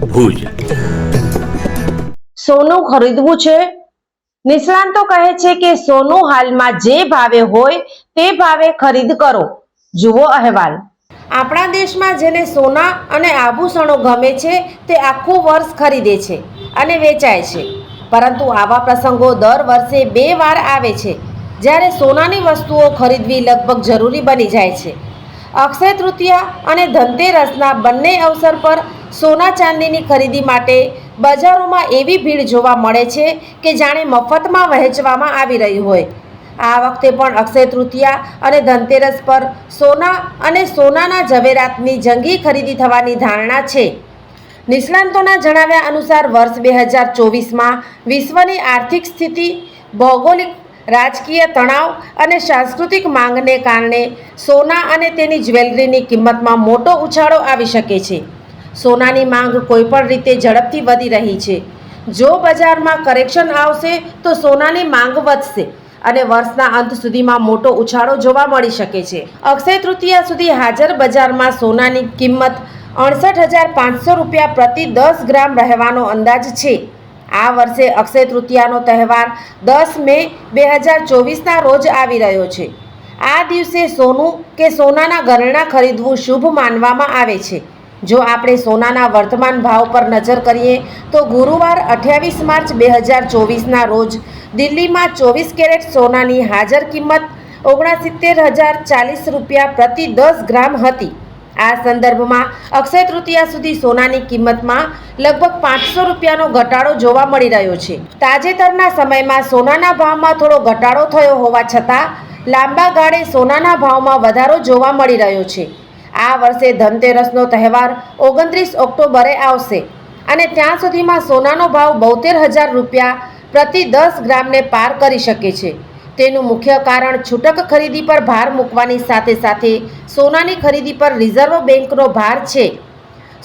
ભુજ. સોનું ખરીદવું છે? નિષ્ણાંતો કહે છે કે સોનું હાલમાં જે ભાવે હોય તે ભાવે ખરીદ કરો. જુઓ અહેવાલ. આપણા દેશમાં જેને સોના અને આભૂષણો ગમે છે તે આખું વર્ષ ખરીદે છે અને વેચાય છે. પરંતુ આવા પ્રસંગો દર વર્ષે બે વાર આવે છે. જ્યારે સોનાની વસ્તુઓ ખરીદવી લગભગ જરૂરી બની જાય છે. અક્ષય તૃતીયા અને ધનતેરસના બંને અવસર પર સોના ચાંદીની ખરીદી માટે બજારોમાં એવી ભીડ જોવા મળે છે કે જાણે મફતમાં વહેંચવામાં આવી રહી હોય. આ વખતે પણ અક્ષય તૃતીયા અને ધનતેરસ પર સોના અને સોનાના ઝવેરાતની જંગી ખરીદી થવાની ધારણા છે. નિષ્ણાંતોના જણાવ્યા અનુસાર વર્ષ બે હજાર ચોવીસમાં વિશ્વની આર્થિક સ્થિતિ, ભૌગોલિક રાજકીય તણાવ અને સાંસ્કૃતિક માંગને કારણે સોના અને તેની જ્વેલરીની કિંમતમાં મોટો ઉછાળો આવી શકે છે. સોનાની માંગ કોઈપણ રીતે ઝડપથી વધી રહી છે. જો બજારમાં કરેક્શન આવશે, તો સોનાની માંગ વધશે અને વર્ષના અંત સુધીમાં મોટો ઉછાળો જોવા મળી શકે છે. અક્ષય તૃતીયા સુધી હાજર બજારમાં સોનાની કિંમત અડસઠ હજાર પાંચસો રૂપિયા પ્રતિ દસ ગ્રામ રહેવાનો અંદાજ છે. આ વર્ષે અક્ષય તૃતીયાનો તહેવાર દસ મે બે હજાર ચોવીસના રોજ આવી રહ્યો છે. આ દિવસે સોનું કે સોનાના ઘરેણાં ખરીદવું શુભ માનવામાં આવે છે. જો આપણે સોનાના વર્તમાન ભાવ પર નજર કરીએ તો ગુરુવાર અઠ્યાવીસ માર્ચ બે હજાર ચોવીસના રોજ દિલ્હીમાં ચોવીસ કેરેટ સોનાની હાજર કિંમત ઓગણસિત્તેર હજાર ચાલીસ રૂપિયા પ્રતિ દસ ગ્રામ હતી. આ સંદર્ભમાં અક્ષય તૃતીયા સુધી સોનાની કિંમતમાં લગભગ પાંચસો રૂપિયાનો ઘટાડો જોવા મળી રહ્યો છે. તાજેતરના સમયમાં સોનાના ભાવમાં થોડો ઘટાડો થયો હોવા છતાં, લાંબા ગાળે સોનાના ભાવમાં વધારો જોવા મળી રહ્યો છે. આ વર્ષે ધનતેરસનો તહેવાર ઓગણત્રીસ ઓક્ટોબરે આવશે અને ત્યાં સુધીમાં સોનાનો ભાવ બોતેર હજાર રૂપિયા પ્રતિ દસ ગ્રામને પાર કરી શકે છે. તેનું મુખ્ય કારણ છૂટક ખરીદી પર ભાર મૂકવાની સાથે સાથે સોનાની ખરીદી પર રિઝર્વ બેંકનો ભાર છે.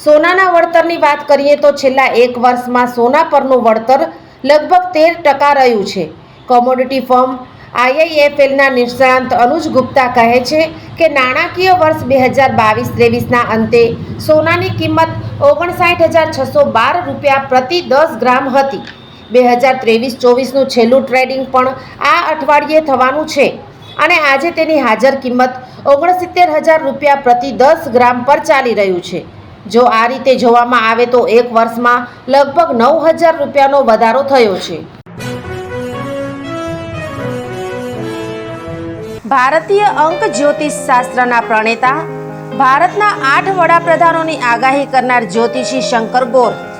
સોનાના વળતરની વાત કરીએ તો છેલ્લા એક વર્ષમાં સોના પરનું વળતર લગભગ તેર ટકા રહ્યું છે. કોમોડિટી ફર્મ આઈઆઈએફએલના નિષ્ણાંત અનુજ ગુપ્તા કહે છે કે નાણાકીય વર્ષ બે હજાર બાવીસ ત્રેવીસના અંતે સોનાની કિંમત ઓગણસાઠ હજાર છસો બાર રૂપિયા પ્રતિ દસ ગ્રામ હતી. બે હજાર ત્રેવીસ ચોવીસનું છેલ્લું ટ્રેડિંગ પણ આ અઠવાડિયે થવાનું છે. અને આજે તેની હાજર કિંમત ઓગણસિત્તેર હજાર રૂપિયા પ્રતિ દસ ગ્રામ પર ચાલી રહ્યું છે. જો આ રીતે જોવામાં આવે તો એક વર્ષમાં લગભગ નવ હજાર રૂપિયાનો વધારો થયો છે. ભારતીય અંક જ્યોતિષ શાસ્ત્રના પ્રણેતા, ભારતના આઠ વડાપ્રધાનોની આગાહી કરનાર જ્યોતિષી શંકર ગોર